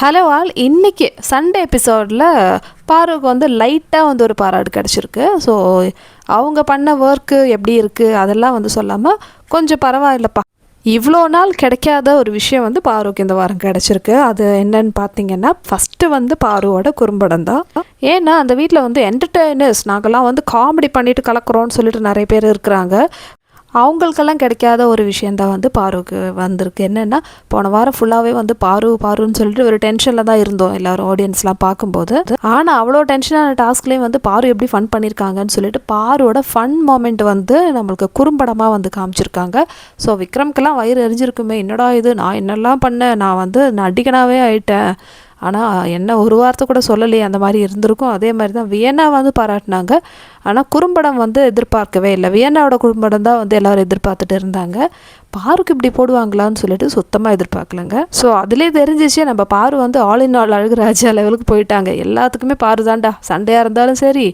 Hello all இன்னைக்கு Sunday எபிசோடில் பாருக்கு வந்து லைட்டாக வந்து ஒரு பாராட்டு கிடச்சிருக்கு. ஸோ அவங்க பண்ண ஒர்க்கு எப்படி இருக்குது அதெல்லாம் வந்து சொல்லாமல் கொஞ்சம் பரவாயில்லப்பா. இவ்வளோ நாள் கிடைக்காத ஒரு விஷயம் வந்து பாருக்கு இந்த வாரம் கிடச்சிருக்கு. அது என்னன்னு பார்த்தீங்கன்னா ஃபஸ்ட்டு வந்து பாருவோட குறும்படம் தான். ஏன்னா அந்த வீட்டில் வந்து என்டர்டெய்னர்ஸ் நாங்கள்லாம் வந்து காமெடி பண்ணிட்டு கலக்குறோன்னு சொல்லிட்டு நிறைய பேர் இருக்கிறாங்க. அவங்களுக்கெல்லாம் கிடைக்காத ஒரு விஷயந்தான் வந்து பாருவுக்கு வந்திருக்கு. என்னென்னா போன வாரம் ஃபுல்லாகவே வந்து பாரு பாருன்னு சொல்லிட்டு ஒரு டென்ஷனில் தான் இருந்தோம் எல்லாரும் ஆடியன்ஸ்லாம் பார்க்கும்போது. ஆனால் அவ்வளோ டென்ஷனான டாஸ்க்லேயும் வந்து பாரு எப்படி ஃபன் பண்ணியிருக்காங்கன்னு சொல்லிட்டு பாரோட ஃபன் மூமெண்ட் வந்து நம்மளுக்கு குறும்படமாக வந்து காமிச்சிருக்காங்க. ஸோ விக்ரம்க்கெல்லாம் வயிறு எரிஞ்சிருக்குமே என்னடா இது? நான் என்னெல்லாம் பண்ணேன்? நான் வந்து நடிகனாகவே ஆயிட்டேன். ஆனால் என்ன ஒரு வார்த்தை கூட சொல்லலையே அந்த மாதிரி இருந்திருக்கும். அதே மாதிரி தான் வியன்னா வந்து பாராட்டினாங்க. ஆனால் குறும்படம் வந்து எதிர்பார்க்கவே இல்லை. வியன்னாவோட குறும்படம் தான் வந்து எல்லோரும் எதிர்பார்த்துட்டு இருந்தாங்க. பாருக்கு இப்படி போடுவாங்களான்னு சொல்லிட்டு சுத்தமாக எதிர்பார்க்கலங்க. ஸோ அதுலேயே தெரிஞ்சிச்சு நம்ம பாரு வந்து ஆல் இன் ஆல் அழகுராஜா லெவலுக்கு போயிட்டாங்க. எல்லாத்துக்குமே பாரு தாண்டா சண்டையாக இருந்தாலும் சரி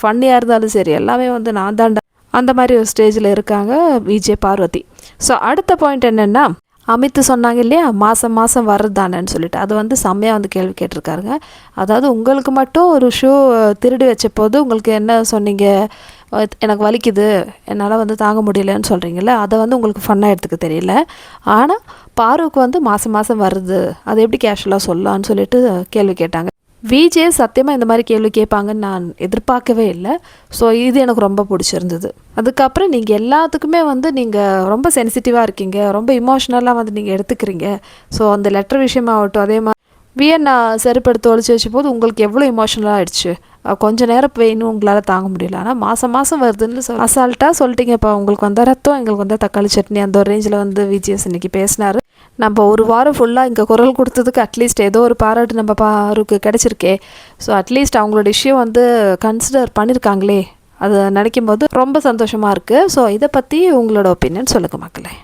ஃபன்னியாக இருந்தாலும் சரி எல்லாமே வந்து நான் தான்டா. அந்த மாதிரி ஒரு ஸ்டேஜில் இருக்காங்க விஜய் பார்வதி. ஸோ அடுத்த பாயிண்ட் என்னென்னா அமித்து சொன்னாங்க இல்லையா? மாதம் மாதம் வர்றதானேன்னு சொல்லிட்டு. அது வந்து செம்மையாக வந்து கேள்வி கேட்டிருக்காருங்க. அதாவது உங்களுக்கு மட்டும் ஒரு ஷூ திருடி வச்ச போது உங்களுக்கு என்ன சொன்னீங்க? எனக்கு வலிக்குது. என்னால் வந்து தாங்க முடியலன்னு சொல்கிறீங்கள அதை வந்து உங்களுக்கு ஃபன்னாக எடுத்துக்க தெரியல. ஆனால் பாருக்கு வந்து மாதம் மாதம் வருது அதை எப்படி கேஷுவலாக சொல்லலான்னு சொல்லிட்டு கேள்வி கேட்டாங்க. விஜே சத்தியமாக இந்த மாதிரி கேள்வி கேட்பாங்கன்னு நான் எதிர்பார்க்கவே இல்லை. ஸோ இது எனக்கு ரொம்ப பிடிச்சிருந்தது. அதுக்கப்புறம் நீங்கள் எல்லாத்துக்குமே வந்து நீங்கள் ரொம்ப சென்சிட்டிவாக இருக்கீங்க. ரொம்ப இமோஷ்னலாக வந்து நீங்கள் எடுத்துக்கிறீங்க. ஸோ அந்த லெட்டர் விஷயமாகட்டும் அதே மாதிரி வியன்னா செருப்படுத்து ஒழிச்சு வச்ச போது உங்களுக்கு எவ்வளோ இமோஷனலாக ஆயிடுச்சு. கொஞ்சம் நேரம் பெயின் உங்களால் தாங்க முடியல. ஆனால் மாதம் மாதம் வருதுன்னு சொல் அசால்ட்டாக சொல்லிட்டீங்கப்பா. உங்களுக்கு வந்த ரத்தம் எங்களுக்கு வந்த தக்காளி சட்னி அந்த ஒரு ரேஞ்சில் வந்து விஜிஎஸ் இன்னைக்கு பேசினார். நம்ம ஒரு வாரம் ஃபுல்லாக இங்கே குரல் கொடுத்ததுக்கு அட்லீஸ்ட் ஏதோ ஒரு பாராட்டு நம்ம பாருக்கு கிடச்சிருக்கே. ஸோ அட்லீஸ்ட் அவங்களோட இஷ்யூ வந்து கன்சிடர் பண்ணியிருக்காங்களே அதை நினைக்கும் போது ரொம்ப சந்தோஷமாக இருக்குது ஸோ இதை பற்றி உங்களோட ஒப்பீனியன் சொல்லுங்கள் மக்களே.